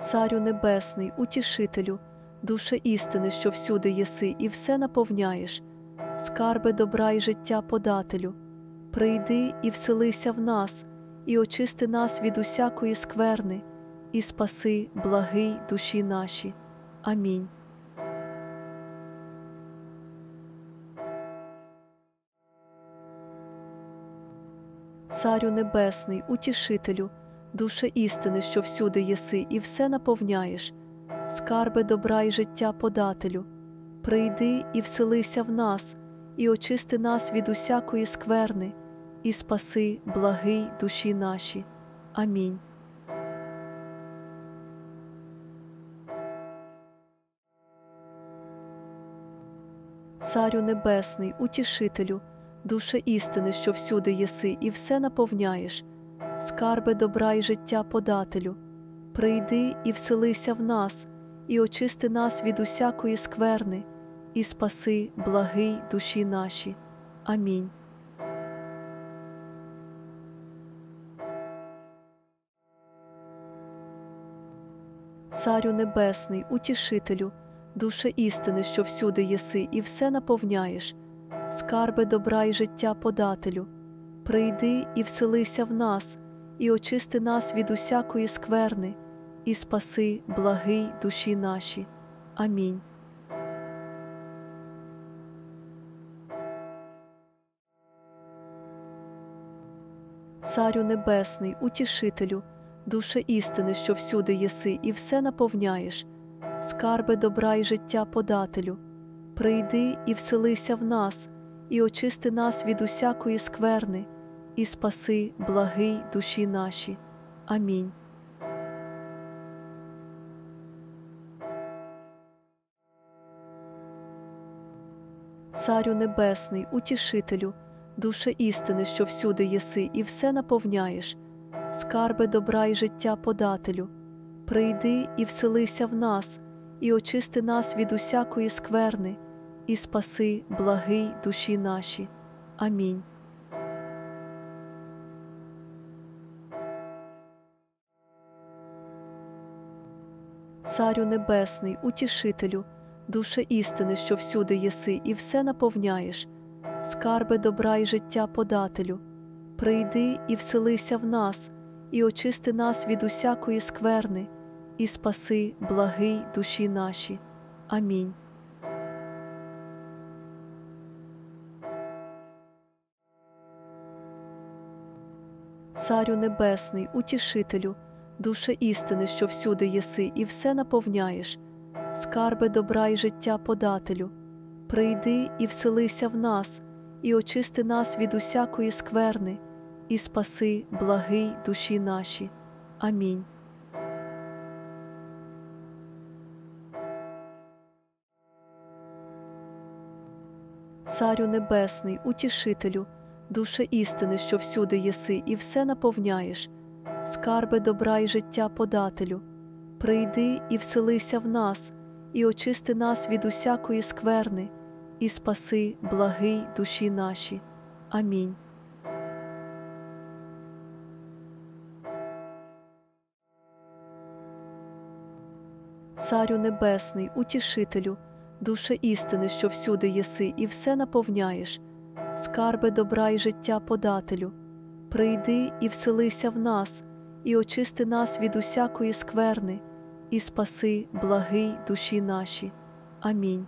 Царю Небесний, утішителю, душе істини, що всюди єси, і все наповняєш, скарби добра і життя подателю, прийди і вселися в нас, і очисти нас від усякої скверни, і спаси, благий душі наші. Амінь. Царю Небесний, утішителю, душе істини, що всюди єси, і все наповняєш, скарби добра і життя подателю, прийди і вселися в нас, і очисти нас від усякої скверни, і спаси, благий душі наші. Амінь. Царю Небесний, утішителю, душе істини, що всюди єси, і все наповняєш, скарби добра і життя подателю, прийди і вселися в нас, і очисти нас від усякої скверни, і спаси, благий душі наші. Амінь. Царю Небесний, утішителю, душе істини, що всюди єси, і все наповняєш, скарби добра і життя подателю, прийди і вселися в нас, і очисти нас від усякої скверни, і спаси, благий душі наші. Амінь. Царю Небесний, утішителю, душе істини, що всюди єси, і все наповняєш, скарби добра і життя подателю, прийди і вселися в нас, і очисти нас від усякої скверни, і спаси, благий душі наші. Амінь. Царю Небесний, утішителю, душе істини, що всюди єси, і все наповняєш, скарби добра і життя подателю, прийди і вселися в нас, і очисти нас від усякої скверни, і спаси, благий душі наші. Амінь. Царю Небесний, утішителю, душе істини, що всюди єси, і все наповняєш, скарби добра і життя подателю, прийди і вселися в нас, і очисти нас від усякої скверни, і спаси, благий душі наші. Амінь. Царю Небесний, утішителю, душе істини, що всюди єси, і все наповняєш, скарби добра і життя подателю, прийди і вселися в нас, і очисти нас від усякої скверни, і спаси, благий душі наші. Амінь. Царю Небесний, утішителю, душе істини, що всюди єси, і все наповняєш, скарби добра і життя подателю, прийди і вселися в нас, і очисти нас від усякої скверни, і спаси, благий душі наші. Амінь. Царю Небесний, утішителю, душе істини, що всюди єси, і все наповняєш, скарби добра і життя подателю, прийди і вселися в нас, і очисти нас від усякої скверни, і спаси, благий душі наші. Амінь.